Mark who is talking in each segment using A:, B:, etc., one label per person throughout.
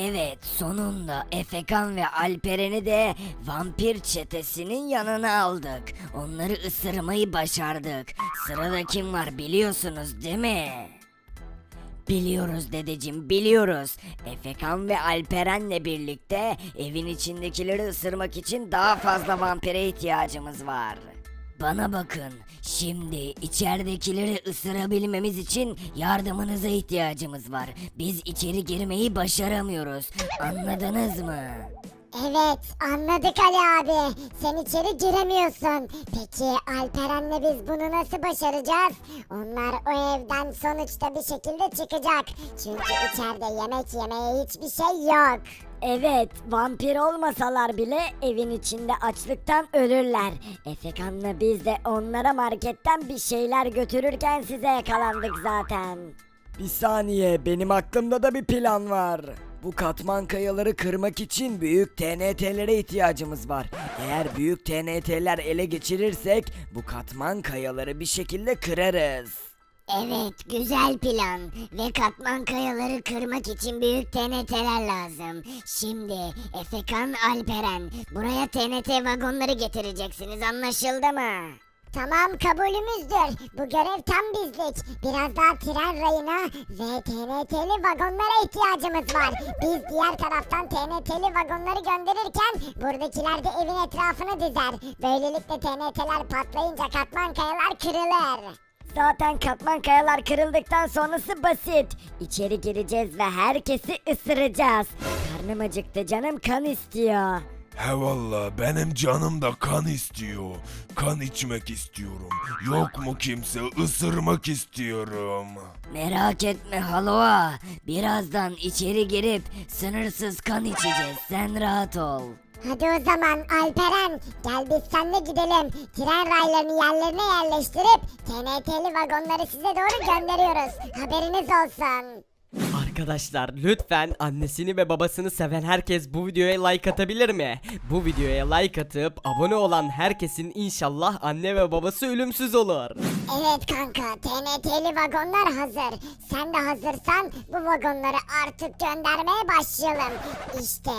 A: Evet sonunda Efekan ve Alperen'i de vampir çetesinin yanına aldık. Onları ısırmayı başardık. Sırada kim var biliyorsunuz değil mi? Biliyoruz dedeciğim biliyoruz. Efekan ve Alperen'le birlikte evin içindekileri ısırmak için daha fazla vampire ihtiyacımız var. Bana bakın. Şimdi içeridekileri ısırabilmemiz için yardımınıza ihtiyacımız var. Biz içeri girmeyi başaramıyoruz. Anladınız mı?
B: Evet anladık Ali abi. Sen içeri giremiyorsun. Peki Alperen'le biz bunu nasıl başaracağız? Onlar o evden sonuçta bir şekilde çıkacak. Çünkü içeride yemek yemeye hiçbir şey yok.
A: Evet, vampir olmasalar bile evin içinde açlıktan ölürler. Efekan'la biz de onlara marketten bir şeyler götürürken size yakalandık zaten.
C: Bir saniye benim aklımda da bir plan var. Bu katman kayaları kırmak için büyük TNT'lere ihtiyacımız var. Eğer büyük TNT'ler ele geçirirsek bu katman kayaları bir şekilde kırarız.
B: Evet güzel plan ve katman kayaları kırmak için büyük TNT'ler lazım. Şimdi Efekan Alperen buraya TNT vagonları getireceksiniz anlaşıldı mı? Tamam kabulümüzdür. Bu görev tam bizlik. Biraz daha tren rayına ve TNT'li vagonlara ihtiyacımız var. Biz diğer taraftan TNT'li vagonları gönderirken buradakiler de evin etrafını dizer. Böylelikle TNT'ler patlayınca katman kayalar kırılır.
A: Zaten katman kayalar kırıldıktan sonrası basit. İçeri gireceğiz ve herkesi ısıracağız. Karnım acıktı canım kan istiyor.
D: He valla benim canım da kan istiyor. Kan içmek istiyorum. Yok mu kimse ısırmak istiyorum.
A: Merak etme Haloa. Birazdan içeri girip sınırsız kan içeceğiz. Sen rahat ol.
B: Hadi o zaman Alperen gel biz seninle gidelim. Tren raylarını yerlerine yerleştirip TNT'li vagonları size doğru gönderiyoruz. Haberiniz olsun.
E: Arkadaşlar lütfen annesini ve babasını seven herkes bu videoya like atabilir mi? Bu videoya like atıp abone olan herkesin inşallah anne ve babası ölümsüz olur.
B: Evet kanka TNT'li vagonlar hazır. Sen de hazırsan bu vagonları artık göndermeye başlayalım. İşte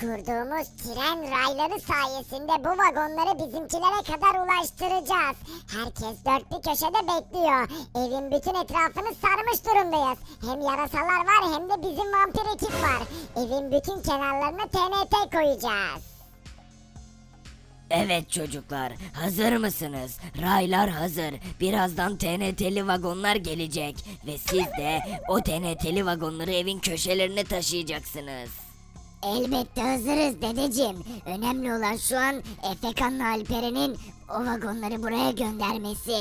B: kurduğumuz tren rayları sayesinde bu vagonları bizimkilere kadar ulaştıracağız. Herkes dört bir köşede bekliyor. Evin bütün etrafını sarmış durumdayız. Hem yarasalar var hem de bizim vampir ekip var. Evin bütün kenarlarına TNT koyacağız.
A: Evet çocuklar, hazır mısınız? Raylar hazır. Birazdan TNT'li vagonlar gelecek ve siz de o TNT'li vagonları evin köşelerine taşıyacaksınız.
B: Elbette hazırız dedeciğim. Önemli olan şu an Efekan'la Alperen'in o vagonları buraya göndermesi.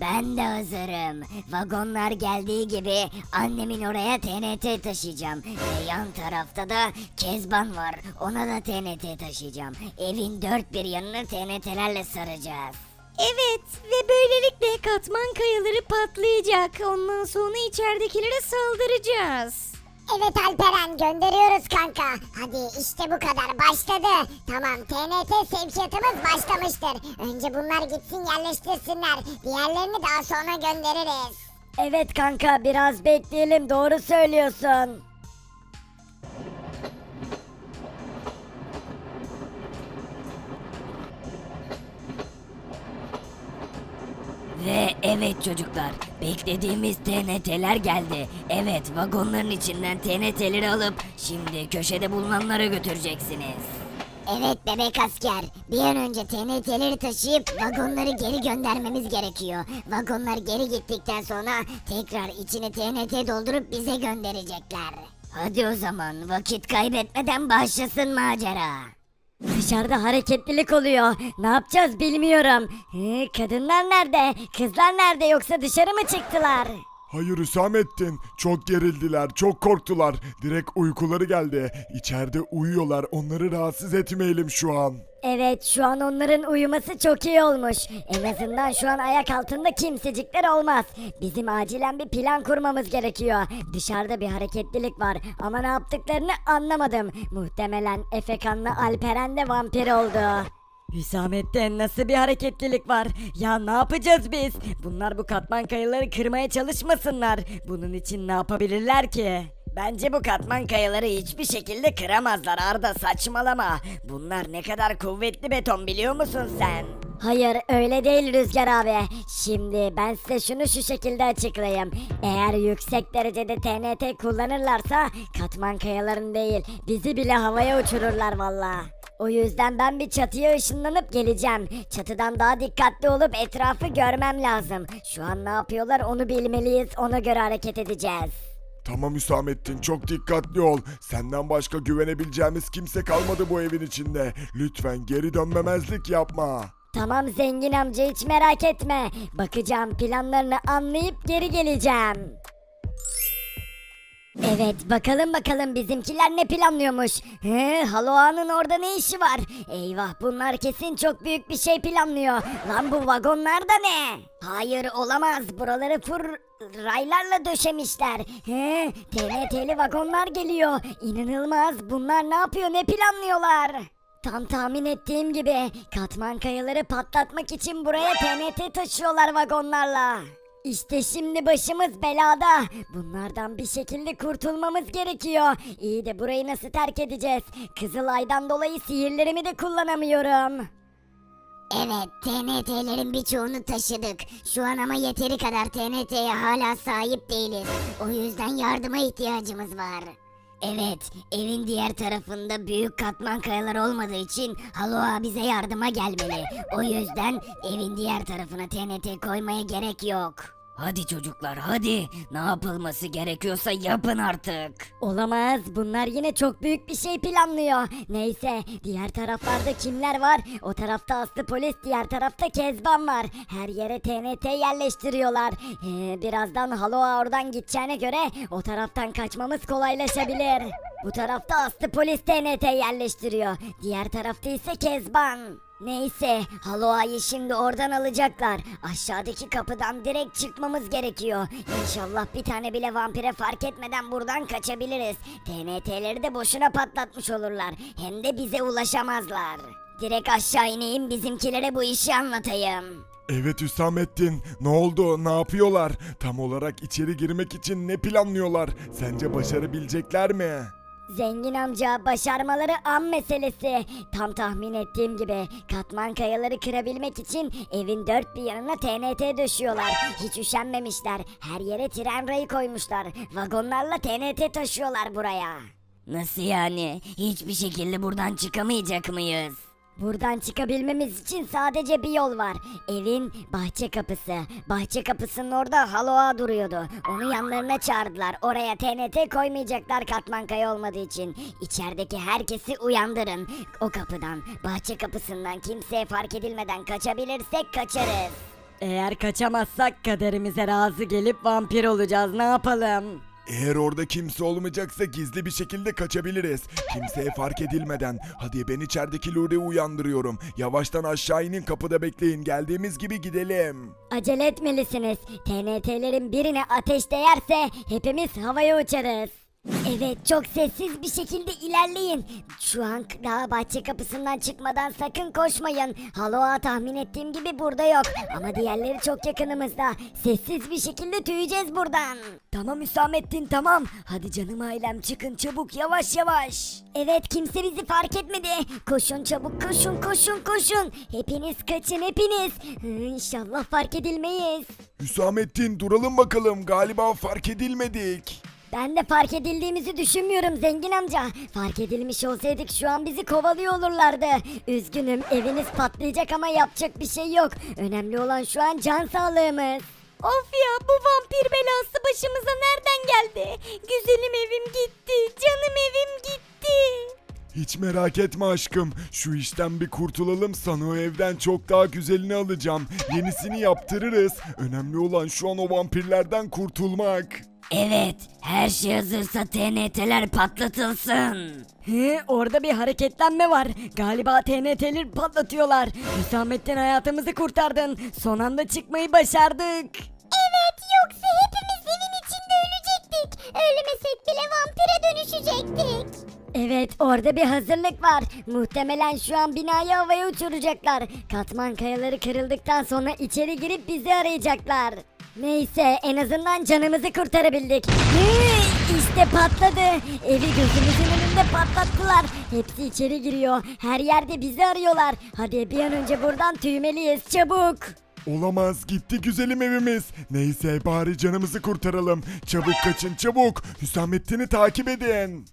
A: Ben de hazırım. Vagonlar geldiği gibi annemin oraya TNT taşıyacağım. Ve yan tarafta da Kezban var. Ona da TNT taşıyacağım. Evin dört bir yanını TNT'lerle saracağız. Evet ve böylelikle katman kayaları patlayacak. Ondan sonra içeridekilere saldıracağız.
B: Evet Alperen gönderiyoruz kanka. Hadi işte bu kadar başladı. Tamam TNT sevkiyatımız başlamıştır. Önce bunlar gitsin yerleştirsinler. Diğerlerini daha sonra göndeririz.
A: Evet kanka biraz bekleyelim doğru söylüyorsun. Ve evet çocuklar beklediğimiz TNT'ler geldi. Evet vagonların içinden TNT'leri alıp şimdi köşede bulunanlara götüreceksiniz.
B: Evet bebek asker. Bir an önce TNT'leri taşıyıp vagonları geri göndermemiz gerekiyor. Vagonlar geri gittikten sonra tekrar içini TNT doldurup bize gönderecekler.
A: Hadi o zaman vakit kaybetmeden başlasın macera. Dışarıda hareketlilik oluyor. Ne yapacağız bilmiyorum. He, kadınlar nerede? Kızlar nerede yoksa dışarı mı çıktılar?
D: Hayır Hüsamettin. Çok gerildiler, çok korktular. Direkt uykuları geldi. İçeride uyuyorlar. Onları rahatsız etmeyelim şu an.
A: Evet şu an onların uyuması çok iyi olmuş. En azından şu an ayak altında kimsecikler olmaz. Bizim acilen bir plan kurmamız gerekiyor. Dışarıda bir hareketlilik var ama ne yaptıklarını anlamadım. Muhtemelen Efekan'la Alperen de vampir oldu. Hüsamettin nasıl bir hareketlilik var? Ya ne yapacağız biz? Bunlar bu katman kayaları kırmaya çalışmasınlar. Bunun için ne yapabilirler ki? Bence bu katman kayaları hiçbir şekilde kıramazlar Arda saçmalama. Bunlar ne kadar kuvvetli beton biliyor musun sen?
F: Hayır öyle değil Rüzgar abi. Şimdi ben size şunu şu şekilde açıklayayım. Eğer yüksek derecede TNT kullanırlarsa katman kayaların değil bizi bile havaya uçururlar valla. O yüzden ben bir çatıya ışınlanıp geleceğim. Çatıdan daha dikkatli olup etrafı görmem lazım. Şu an ne yapıyorlar onu bilmeliyiz ona göre hareket edeceğiz.
G: Tamam Hüsamettin çok dikkatli ol. Senden başka güvenebileceğimiz kimse kalmadı bu evin içinde. Lütfen geri dönmemezlik yapma.
F: Tamam zengin amca hiç merak etme. Bakacağım planlarını anlayıp geri geleceğim. Evet bakalım bakalım bizimkiler ne planlıyormuş. He, Haloa'nın orada ne işi var? Eyvah bunlar kesin çok büyük bir şey planlıyor. Lan bu vagonlar da ne? Hayır olamaz buraları fır raylarla döşemişler. He, TNT'li vagonlar geliyor. İnanılmaz bunlar ne yapıyor ne planlıyorlar? Tam tahmin ettiğim gibi katman kayaları patlatmak için buraya TNT taşıyorlar vagonlarla. İşte şimdi başımız belada. Bunlardan bir şekilde kurtulmamız gerekiyor. İyi de burayı nasıl terk edeceğiz? Kızılay'dan dolayı sihirlerimi de kullanamıyorum. Evet, TNT'lerin birçoğunu taşıdık. Şu an ama yeteri kadar TNT'ye hala sahip değiliz. O yüzden yardıma ihtiyacımız var. Evet, evin diğer tarafında büyük katman kayalar olmadığı için Haloa bize yardıma gelmeli. O yüzden evin diğer tarafına TNT koymaya gerek yok.
A: Hadi çocuklar hadi. Ne yapılması gerekiyorsa yapın artık.
F: Olamaz. Bunlar yine çok büyük bir şey planlıyor. Neyse, diğer taraflarda kimler var? O tarafta Aslı polis, diğer tarafta Kezban var. Her yere TNT yerleştiriyorlar. Ee, birazdan Haloa oradan gideceğine göre o taraftan kaçmamız kolaylaşabilir. Bu tarafta Aslı polis TNT yerleştiriyor. Diğer tarafta ise Kezban. Neyse, Haloa'yı şimdi oradan alacaklar. Aşağıdaki kapıdan direkt çıkmamız gerekiyor. İnşallah bir tane bile vampire fark etmeden buradan kaçabiliriz. TNT'leri de boşuna patlatmış olurlar. Hem de bize ulaşamazlar. Direkt aşağı ineyim bizimkilere bu işi anlatayım.
G: Evet Hüsamettin ne oldu ne yapıyorlar? Tam olarak içeri girmek için ne planlıyorlar? Sence başarabilecekler mi?
F: Zengin amca başarmaları an meselesi. Tam tahmin ettiğim gibi katman kayaları kırabilmek için evin dört bir yanına TNT döşüyorlar. Hiç üşenmemişler. Her yere tren rayı koymuşlar. Vagonlarla TNT taşıyorlar buraya.
A: Nasıl yani? Hiçbir şekilde buradan çıkamayacak mıyız?
F: Buradan çıkabilmemiz için sadece bir yol var. Evin bahçe kapısı. Bahçe kapısının orada Haloa duruyordu. Onu yanlarına çağırdılar. Oraya TNT koymayacaklar katman kaya olmadığı için. İçerideki herkesi uyandırın. O kapıdan, bahçe kapısından kimseye fark edilmeden kaçabilirsek kaçarız.
C: Eğer kaçamazsak kaderimize razı gelip vampir olacağız ne yapalım?
G: Eğer orada kimse olmayacaksa gizli bir şekilde kaçabiliriz. Kimseye fark edilmeden. Hadi ben içerideki Luri'yi uyandırıyorum. Yavaştan aşağı inin kapıda bekleyin. Geldiğimiz gibi gidelim.
F: Acele etmelisiniz. TNT'lerin birine ateş değerse hepimiz havaya uçarız. Evet çok sessiz bir şekilde ilerleyin. Şu an daha bahçe kapısından çıkmadan sakın koşmayın. Haloa tahmin ettiğim gibi burada yok. Ama diğerleri çok yakınımızda. Sessiz bir şekilde tüyeceğiz buradan.
A: Tamam Hüsamettin tamam. Hadi canım ailem çıkın çabuk yavaş yavaş.
F: Evet kimse bizi fark etmedi. Koşun çabuk koşun koşun koşun. Hepiniz kaçın hepiniz. Hı, İnşallah fark edilmeyiz.
G: Hüsamettin duralım bakalım. Galiba fark edilmedik.
F: Ben de fark edildiğimizi düşünmüyorum zengin amca. Fark edilmiş olsaydık şu an bizi kovalıyor olurlardı. Üzgünüm eviniz patlayacak ama yapacak bir şey yok. Önemli olan şu an can sağlığımız.
H: Of ya bu vampir belası başımıza nereden geldi? Güzelim evim gitti, canım evim gitti.
G: Hiç merak etme aşkım. Şu işten bir kurtulalım sana o evden çok daha güzelini alacağım. Yenisini yaptırırız. Önemli olan şu an o vampirlerden kurtulmak.
A: Evet her şey hazırsa TNT'ler patlatılsın.
C: He, orada bir hareketlenme var. Galiba TNT'leri patlatıyorlar. Hüsamettin hayatımızı kurtardın. Son anda çıkmayı başardık.
F: Evet yoksa hepimiz evin içinde ölecektik. Ölmesek bile vampire dönüşecektik. Evet orada bir hazırlık var. Muhtemelen şu an binayı havaya uçuracaklar. Katman kayaları kırıldıktan sonra içeri girip bizi arayacaklar. Neyse en azından canımızı kurtarabildik. Hı! İşte patladı. Evi gözümüzün önünde patlattılar. Hepsi içeri giriyor. Her yerde bizi arıyorlar. Hadi bir an önce buradan tüymeliyiz çabuk.
G: Olamaz gitti güzelim evimiz. Neyse bari canımızı kurtaralım. Çabuk kaçın çabuk. Hüsamettin'i takip edin.